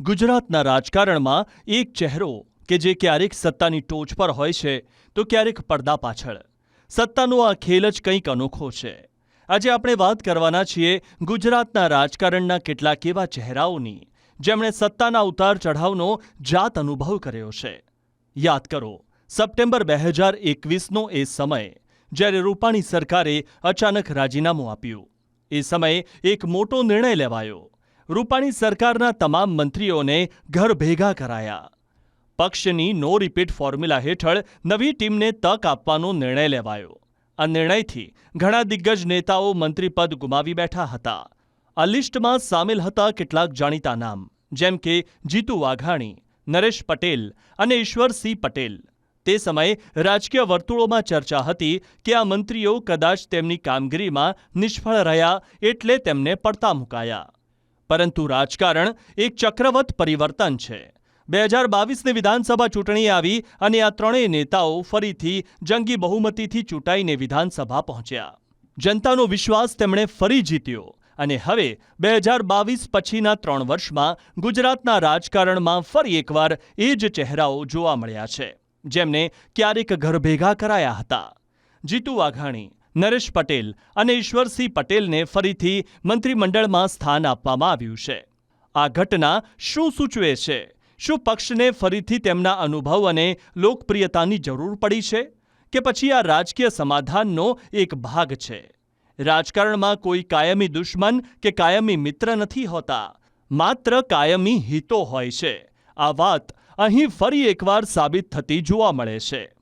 ગુજરાતના રાજકારણમાં એક ચહેરો કે જે ક્યારેક સત્તાની ટોચ પર હોય છે, તો ક્યારેક પડદા પાછળ. સત્તાનો આ ખેલ જ કંઈક અનોખો છે. આજે આપણે વાત કરવાના છીએ ગુજરાતના રાજકારણના કેટલાક એવા ચહેરાઓની, જેમણે સત્તાના ઉતાર ચઢાવનો જાત અનુભવ કર્યો છે. યાદ કરો, સપ્ટેમ્બર બે હજાર એકવીસનો એ સમય, જ્યારે રૂપાણી સરકારે અચાનક રાજીનામું આપ્યું. એ સમયે એક મોટો નિર્ણય લેવાયો. રૂપાણી સરકારના તમામ મંત્રીઓને ઘર ભેગા કરાયા. પક્ષની નો રિપીટ ફોર્મ્યુલા હેઠળ નવી ટીમને તક આપવાનો નિર્ણય લેવાયો. આ નિર્ણયથી ઘણા દિગ્ગજ નેતાઓ મંત્રીપદ ગુમાવી બેઠા હતા. આ લિસ્ટમાં સામેલ હતા કેટલાક જાણીતા નામ, જેમ કે જીતુ વાઘાણી, નરેશ પટેલ અને ઈશ્વરસિંહ પટેલ. તે સમયે રાજકીય વર્તુળોમાં ચર્ચા હતી કે આ મંત્રીઓ કદાચ તેમની કામગીરીમાં નિષ્ફળ રહ્યા એટલે તેમને પડતા મુકાયા. પરંતુ રાજકારણ એક ચક્રવત પરિવર્તન છે. બે હજાર બાવીસની વિધાનસભા ચૂંટણી આવી અને આ ત્રણેય નેતાઓ ફરીથી જંગી બહુમતીથી ચૂંટાઈને વિધાનસભા પહોંચ્યા. જનતાનો વિશ્વાસ તેમણે ફરી જીત્યો અને હવે બે હજાર બાવીસ પછીના ત્રણ વર્ષમાં ગુજરાતના રાજકારણમાં ફરી એકવાર એ જ ચહેરાઓ જોવા મળ્યા છે. જેમને ક્યારેક ઘર ભેગા કરાયા હતા. જીતુ વાઘાણી નરેશ પટેલ અને ઈશ્વરસિંહ પટેલને ફરીથી મંત્રીમંડળમાં સ્થાન આપવામાં આવ્યું છે. આ ઘટના શું સૂચવે છે? શું પક્ષને ફરીથી તેમના અનુભવ અને લોકપ્રિયતાની જરૂર પડી છે? કે પછી આ રાજકીય સમાધાનનો એક ભાગ છે? રાજકારણમાં કોઈ કાયમી દુશ્મન કે કાયમી મિત્ર નથી હોતા. માત્ર કાયમી હિતો હોય છે. આ વાત અહીં ફરી એકવાર સાબિત થતી જોવા મળે છે.